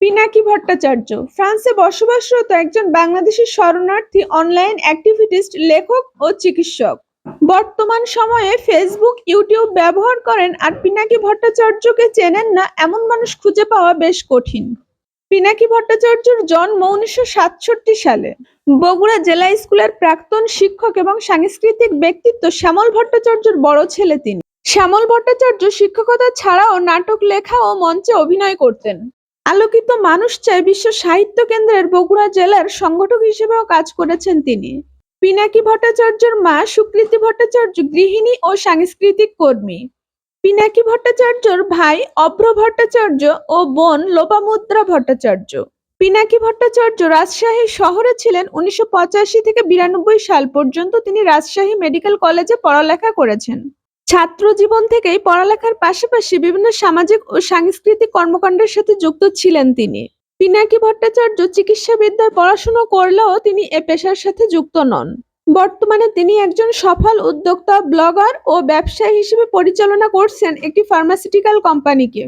পিনাকি ভট্টাচার্য। ফ্রান্সে বসবাসরত একজন বাংলাদেশি শরণার্থী অনলাইন অ্যাক্টিভিটিস্ট লেখক ও চিকিৎসক। বর্তমান সময়ে ফেসবুক ইউটিউব ব্যবহার করেন আর পিনাকি ভট্টাচার্যকে চেনেন না এমন মানুষ খুঁজে পাওয়া বেশ কঠিন। পিনাকি ভট্টাচার্যর জন্ম উনিশশো সাতষট্টি সালে। বগুড়া জেলা স্কুলের প্রাক্তন শিক্ষক এবং সাংস্কৃতিক ব্যক্তিত্ব শ্যামল ভট্টাচার্যর বড় ছেলে তিনি। শ্যামল ভট্টাচার্য শিক্ষকতা ছাড়াও নাটক, লেখা ও মঞ্চে অভিনয় করতেন। আলোকিত মানুষ চায় বিশ্ব সাহিত্য কেন্দ্রের বগুড়া জেলার সংগঠক হিসেবেও কাজ করেছেন তিনি। পিনাকি ভট্টাচার্যর মা সুকৃতি ভট্টাচার্য গৃহিণী ও সাংস্কৃতিক কর্মী। পিনাকি ভট্টাচার্যর ভাই অভ্র ভট্টাচার্য ও বোন লোপামুদ্রা ভট্টাচার্য। পিনাকি ভট্টাচার্য রাজশাহী শহরে ছিলেন উনিশশো পঁচাশি থেকে বিরানব্বই সাল পর্যন্ত তিনি রাজশাহী মেডিকেল কলেজে পড়ালেখা করেছেন। ছাত্র জীবন থেকেই পড়ালেখার পাশাপাশি বিভিন্ন সামাজিক ও সাংস্কৃতিক কর্মকাণ্ডের সাথে যুক্ত ছিলেন তিনি। পিনাকি ভট্টাচার্য চিকিৎসাবিদ্যায় পড়াশোনা করলেও তিনি এ পেশার সাথে যুক্ত নন। বর্তমানে তিনি একজন সফল উদ্যোক্তা, ব্লগার ও ব্যবসায়ী হিসেবে পরিচালনা করছেন একটি ফার্মাসিউটিক্যাল কোম্পানিকে।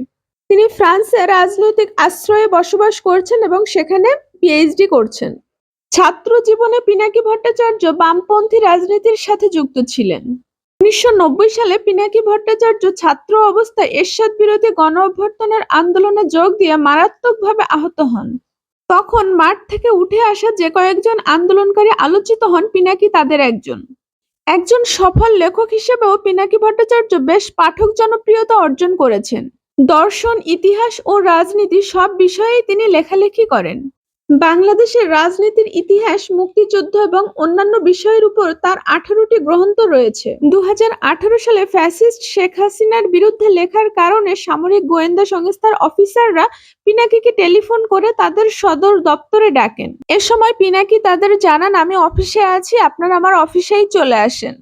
তিনি ফ্রান্সে রাজনৈতিক আশ্রয়ে বসবাস করছেন এবং সেখানে পিএইচডি করছেন। ছাত্র জীবনে পিনাকি ভট্টাচার্য বামপন্থী রাজনীতির সাথে যুক্ত ছিলেন। উনিশশো সালে পিনাকি ভট্টাচার্য ছাত্র অবস্থায় এরশাদ বিরোধী গণ অভ্যর্থনের আন্দোলনে যোগ দিয়ে মারাত্মকভাবে আহত হন। তখন মাঠ থেকে উঠে আসা যে কয়েকজন আন্দোলনকারী আলোচিত হন, পিনাকি তাদের একজন। একজন সফল লেখক হিসেবেও পিনাকি ভট্টাচার্য বেশ পাঠক জনপ্রিয়তা অর্জন করেছেন। দর্শন, ইতিহাস ও রাজনীতি সব বিষয়েই তিনি লেখালেখি করেন। বাংলাদেশের রাজনীতির ইতিহাস, মুক্তিযুদ্ধ এবং অন্যান্য বিষয়ের উপর তার আঠারোটি গ্রন্থ রয়েছে। দুহাজার আঠারো সালে ফ্যাসিস্ট শেখ হাসিনার বিরুদ্ধে লেখার কারণে সামরিক গোয়েন্দা সংস্থার অফিসাররা পিনাকিকে টেলিফোন করে তাদের সদর দপ্তরে ডাকেন। এ সময় পিনাকি, তাদের জানান, আমি অফিসে আছি, আপনারা আমার অফিসেই চলে আসেন।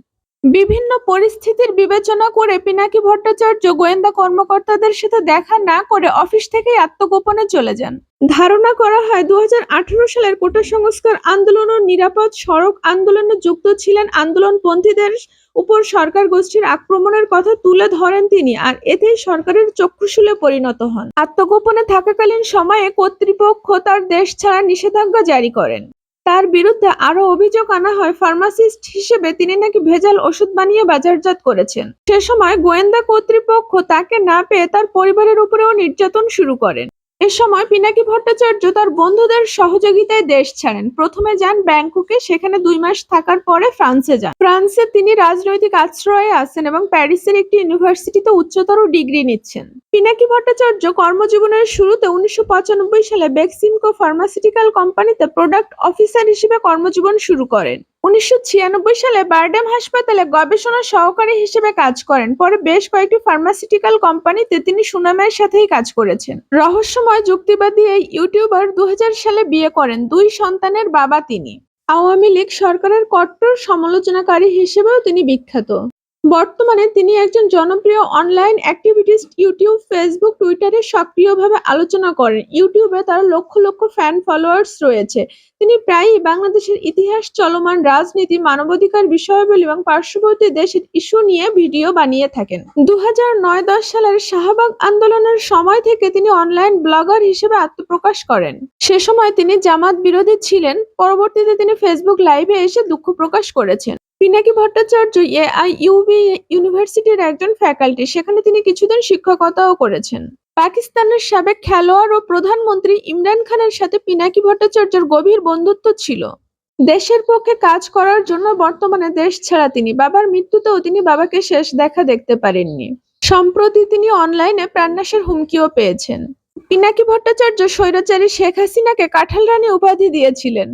বিভিন্ন পরিস্থিতির বিবেচনা করে পিনাকি ভট্টাচার্য গোয়েন্দা কর্মকর্তাদের সাথে দেখা না করে অফিস থেকেই আত্মগোপনে চলে যান। ধারণা করা হয়, দুহাজার আঠারো সালের কোটা সংস্কার আন্দোলন ও নিরাপদ সড়ক আন্দোলনে যুক্ত ছিলেন আন্দোলনপন্থীদের উপর সরকার গোষ্ঠীর আক্রমণের কথা তুলে ধরেন তিনি আর এতেই সরকারের চক্ষুশূলে পরিণত হন। আত্মগোপনে থাকাকালীন সময়ে কর্তৃপক্ষ তার দেশ ছাড়া নিষেধাজ্ঞা জারি করেন। তার বিরুদ্ধে আরও অভিযোগ আনা হয়, ফার্মাসিস্ট হিসেবে তিনি নাকি ভেজাল ওষুধ বানিয়ে বাজারজাত করেছেন। সে সময় গোয়েন্দা কর্তৃপক্ষ তাকে না পেয়ে তার পরিবারের উপরেও নির্যাতন শুরু করেন। এ সময় পিনাকি ভট্টাচার্য তার বন্ধুদের সহযোগিতায় দেশ ছাড়েন। প্রথমে যান ব্যাংককে, সেখানে দুই মাস থাকার পরে ফ্রান্সে যান। ফ্রান্সে তিনি রাজনৈতিক আশ্রয়ে আসেন এবং প্যারিসের একটি ইউনিভার্সিটিতে উচ্চতর ডিগ্রি নিচ্ছেন। পিনাকি ভট্টাচার্য কর্মজীবনের শুরুতে উনিশশো পঁচানব্বই সালে বেক্সিমকো ফার্মাসিউটিক্যাল কোম্পানিতে প্রোডাক্ট অফিসার হিসেবে কর্মজীবন শুরু করেন। উনিশশো ছিয়ানব্বই সালে বারডেম হাসপাতালে গবেষণা সহকারী হিসেবে কাজ করেন। পরে বেশ কয়েকটি ফার্মাসিউটিক্যাল কোম্পানিতে তিনি সুনামের সাথেই কাজ করেছেন। রহস্যময় যুক্তিবাদী এই ইউটিউবার দু হাজার সালে বিয়ে করেন দুই সন্তানের বাবা তিনি। আওয়ামী লীগ সরকারের কট্টর সমালোচনাকারী হিসেবেও তিনি বিখ্যাত। বর্তমানে তিনি একজন জনপ্রিয় অনলাইন অ্যাক্টিভিটিস্ট ইউটিউব ফেসবুক টুইটারে সক্রিয়ভাবে আলোচনা করেন। ইউটিউবে তার লক্ষ লক্ষ ফ্যান ফলোয়ার্স রয়েছে। তিনি প্রায়ই বাংলাদেশের ইতিহাস, চলমান রাজনীতি, মানবাধিকার বিষয়াবলী এবং পার্শ্ববর্তী দেশের ইস্যু নিয়ে ভিডিও বানিয়ে থাকেন। দু নয় দশ সালের শাহবাগ আন্দোলনের সময় থেকে তিনি অনলাইন ব্লগার হিসেবে আত্মপ্রকাশ করেন। সে সময় তিনি জামাত বিরোধী ছিলেন। পরবর্তীতে তিনি ফেসবুক লাইভে এসে দুঃখ প্রকাশ করেছেন। পিনাকি ভট্টাচার্য এআইইউবি ইউনিভার্সিটির একজন ফ্যাকাল্টি। সেখানে তিনি কিছুদিন শিক্ষকতাও করেছেন। পাকিস্তানের সাবেক খেলোয়াড় ও প্রধানমন্ত্রী ইমরান খানের সাথে পিনাকি ভট্টাচার্যের গভীর বন্ধুত্ব ছিল। দেশের পক্ষে কাজ করার জন্য বর্তমানে দেশ ছাড়া তিনি, বাবার মৃত্যুতেও তিনি বাবাকে শেষ দেখা দেখতে পারেননি। সম্প্রতি তিনি অনলাইনে প্রাণনাশের হুমকিও পেয়েছেন। পিনাকি ভট্টাচার্য স্বৈরাচারী শেখ হাসিনাকে কাঁঠাল রানী উপাধি দিয়েছিলেন।